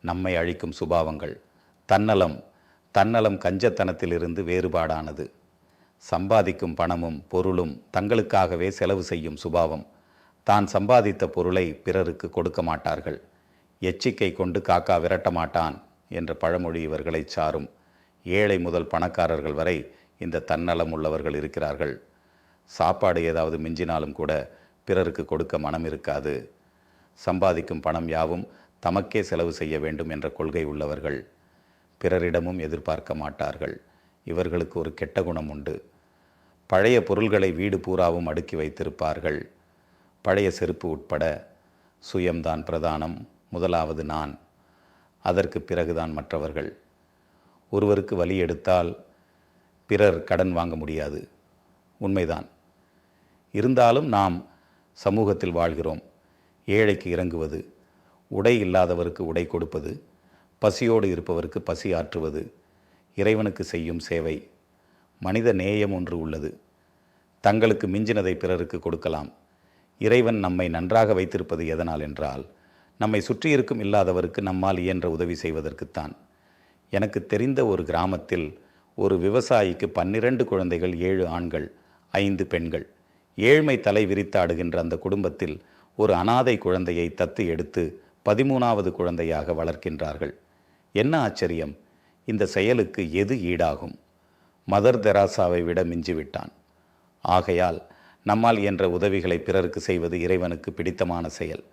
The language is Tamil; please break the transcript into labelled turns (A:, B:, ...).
A: நம்மை அழிக்கும் சுபாவங்கள். தன்னலம் தன்னலம் கஞ்சத்தனத்திலிருந்து வேறுபாடானது. சம்பாதிக்கும் பணமும் பொருளும் தங்களுக்காகவே செலவு செய்யும் சுபாவம். தான் சம்பாதித்த பொருளை பிறருக்கு கொடுக்க மாட்டார்கள். எச்சிக்கை கொண்டு காக்கா விரட்ட மாட்டான் என்ற பழமொழி இவர்களை சாரும். ஏழை முதல் பணக்காரர்கள் வரை இந்த தன்னலம் உள்ளவர்கள் இருக்கிறார்கள். சாப்பாடு ஏதாவது மிஞ்சினாலும் கூட பிறருக்கு கொடுக்க மனம் இருக்காது. சம்பாதிக்கும் பணம் யாவும் தமக்கே செலவு செய்ய வேண்டும் என்ற கொள்கை உள்ளவர்கள் பிறரிடமும் எதிர்பார்க்க மாட்டார்கள். இவர்களுக்கு ஒரு கெட்ட குணம் உண்டு. பழைய பொருள்களை வீடு பூராவும் அடுக்கி வைத்திருப்பார்கள். பழைய செருப்பு உட்பட சுயம்தான் பிரதானம் முதலாவது நான். அதற்கு பிறகுதான் மற்றவர்கள். ஒருவருக்கு வலி எடுத்தால் பிறர் கடன் வாங்க முடியாது. உண்மைதான். இருந்தாலும் நாம் சமூகத்தில் வாழ்கிறோம். ஏழைக்கு இறங்குவது உடை இல்லாதவருக்கு உடை கொடுப்பது பசியோடு இருப்பவருக்கு பசி ஆற்றுவது இறைவனுக்கு செய்யும் சேவை. மனித நேயம் ஒன்று உள்ளது. தங்களுக்கு மிஞ்சினதை பிறருக்கு கொடுக்கலாம். இறைவன் நம்மை நன்றாக வைத்திருப்பது எதனால் என்றால் நம்மை சுற்றியிருக்கும் இல்லாதவருக்கு நம்மால் இயன்ற உதவி செய்வதற்குத்தான். எனக்கு தெரிந்த ஒரு கிராமத்தில் ஒரு விவசாயிக்கு பன்னிரண்டு குழந்தைகள் ஏழு ஆண்கள் ஐந்து பெண்கள். ஏழ்மை தலை விரித்தாடுகின்ற அந்த குடும்பத்தில் ஒரு அனாதை குழந்தையை தத்து எடுத்து பதிமூணாவது குழந்தையாக வளர்க்கின்றார்கள். என்ன ஆச்சரியம்? இந்த செயலுக்கு எது ஈடாகும்? மதர் தெராசாவை விட மிஞ்சிவிட்டான். ஆகையால் நம்மால் என்ற உதவிகளை பிறருக்கு செய்வது இறைவனுக்கு பிடித்தமான செயல்.